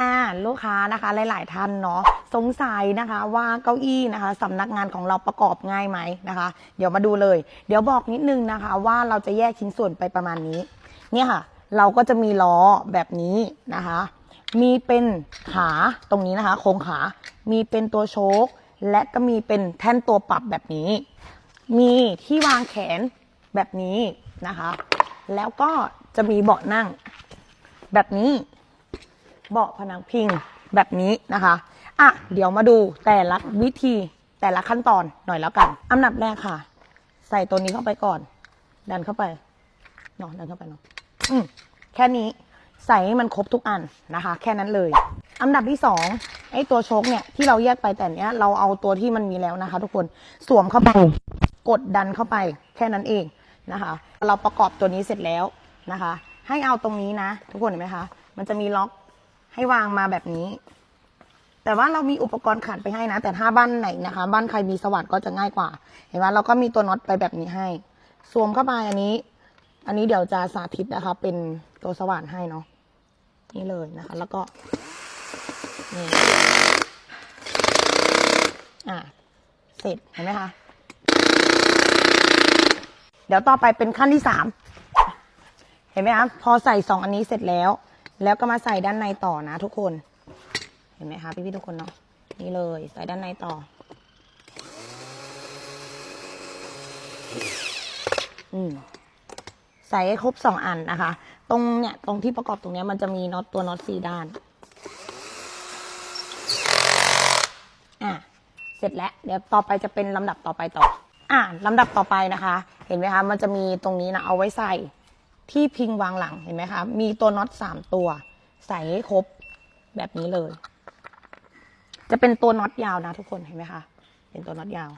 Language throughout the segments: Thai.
อ่าลูกค้านะคะหลาย ๆ ท่านเนาะสงสัยนะคะว่าเก้าอี้นะคะสำนักงานของเราประกอบง่ายไหมนะคะ เดี๋ยวมาดูเลย เดี๋ยวบอกนิดนึงนะคะ ว่าเราจะแยกชิ้นส่วนไปประมาณนี้ เนี่ยค่ะ เราก็จะมีล้อแบบนี้นะคะ มีเป็นขาตรงนี้นะคะ โครงขา มีเป็นตัวโชคและก็มีเป็นแท่นตัวปรับแบบนี้ มีที่วางแขนแบบนี้นะคะ แล้วก็จะมีเบาะนั่งแบบนี้ เบาะพนังพิงแบบนี้นะคะอะเดี๋ยวมาดูแต่ละวิธีแต่ละขั้นตอนหน่อยแล้วกัน อันดับแรกค่ะ ใส่ตัวนี้เข้าไปก่อน ดันเข้าไปเนาะดันเข้าไปเนาะอืมแค่นี้ใส่ให้มันครบทุกอันนะคะ แค่นั้นเลย อันดับที่สองไอ้ตัวโชคเนี่ยที่เราแยกไปแต่เนี้ยเราเอาตัวที่มันมีแล้วนะคะ ทุกคนสวมเข้าไปกดดันเข้าไป แค่นั้นเองนะคะ เราประกอบตัวนี้เสร็จแล้วนะคะ ให้เอาตรงนี้นะ ทุกคนเห็นไหมคะ มันจะมีล็อก ให้วางมาแบบนี้ แต่ว่าเรามีอุปกรณ์ขันไปให้นะ แต่ถ้าบ้านไหนนะคะ บ้านใครมีสว่านก็จะง่ายกว่า เห็นไหมเราก็มีตัวน็อตไปแบบนี้ให้สวมเข้าไปอันนี้ อันนี้เดี๋ยวจะสาธิตนะคะ เป็นตัวสว่านให้เนาะนี่เลยนะคะ แล้วก็นี่อะเสร็จเห็นไหมคะเดี๋ยวต่อไปเป็นขั้นที่สามเห็นไหมคะพอใส่สองอันนี้เสร็จแล้ว แล้วก็มาใส่ด้านในต่อนะทุกคน เห็นไหมคะพี่ๆทุกคนเนาะ นี่เลย ใส่ด้านในต่อ อืมใส่ให้ครบสองอันนะคะ ตรงเนี่ย ตรงที่ประกอบตรงเนี้ยมันจะมีน็อตตัวน็อตสี่ด้าน อะ เสร็จแล้ว เดี๋ยวต่อไปจะเป็นลำดับต่อไปต่อ อะลำดับต่อไปนะคะ เห็นไหมคะ มันจะมีตรงนี้นะ เอาไว้ใส่ ที่พิงวางหลังเห็นไหมคะ มีตัวน็อตสามตัว ใส่ให้ครบแบบนี้เลย จะเป็นตัวน็อตยาวนะทุกคนเห็นไหมคะเป็นตัวน็อตยาว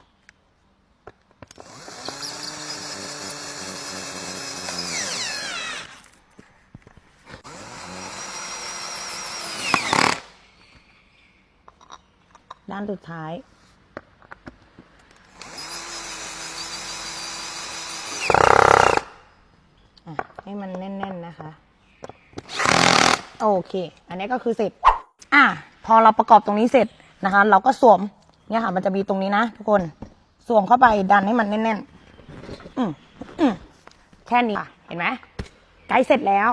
ด้านสุดท้าย อะ ให้มันแน่น ๆนะคะ โอเค อันนี้ก็คือเสร็จ อะ พอเราประกอบตรงนี้เสร็จนะคะ เราก็สวม เนี่ยค่ะ มันจะมีตรงนี้นะทุกคนสวมเข้าไปดันให้มันแน่นๆอืมอืมแค่นี้ค่ะเห็นไหมใกล้เสร็จแล้ว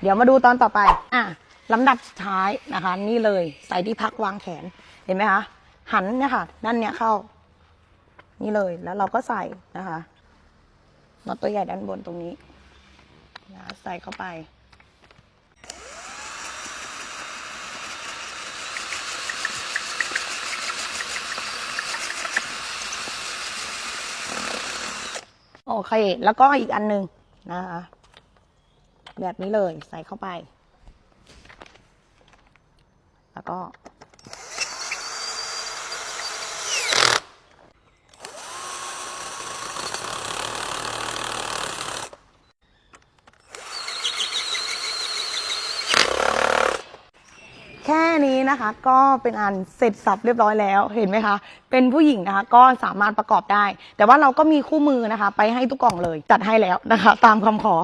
เดี๋ยวมาดูตอนต่อไป อะลำดับท้ายนะคะ นี่เลยใส่ที่พักวางแขนเห็นไหมคะหันเนี่ยค่ะ ด้านเนี้ยเข้า นี่เลยแล้วเราก็ใส่นะคะน็อตตัวใหญ่ด้านบนตรงนี้ นะใส่เข้าไป โอเค แล้วก็อีกอันหนึ่งนะคะแบบนี้เลยใส่เข้าไป แล้วก็ นี้นะคะ ก็เป็นอันเสร็จสับเรียบร้อยแล้วเห็นไหมคะ เป็นผู้หญิงนะคะ ก็สามารถประกอบได้ แต่ว่าเราก็มีคู่มือนะคะ ไปให้ทุกกล่องเลยจัดให้แล้วนะคะ ตามคำขอ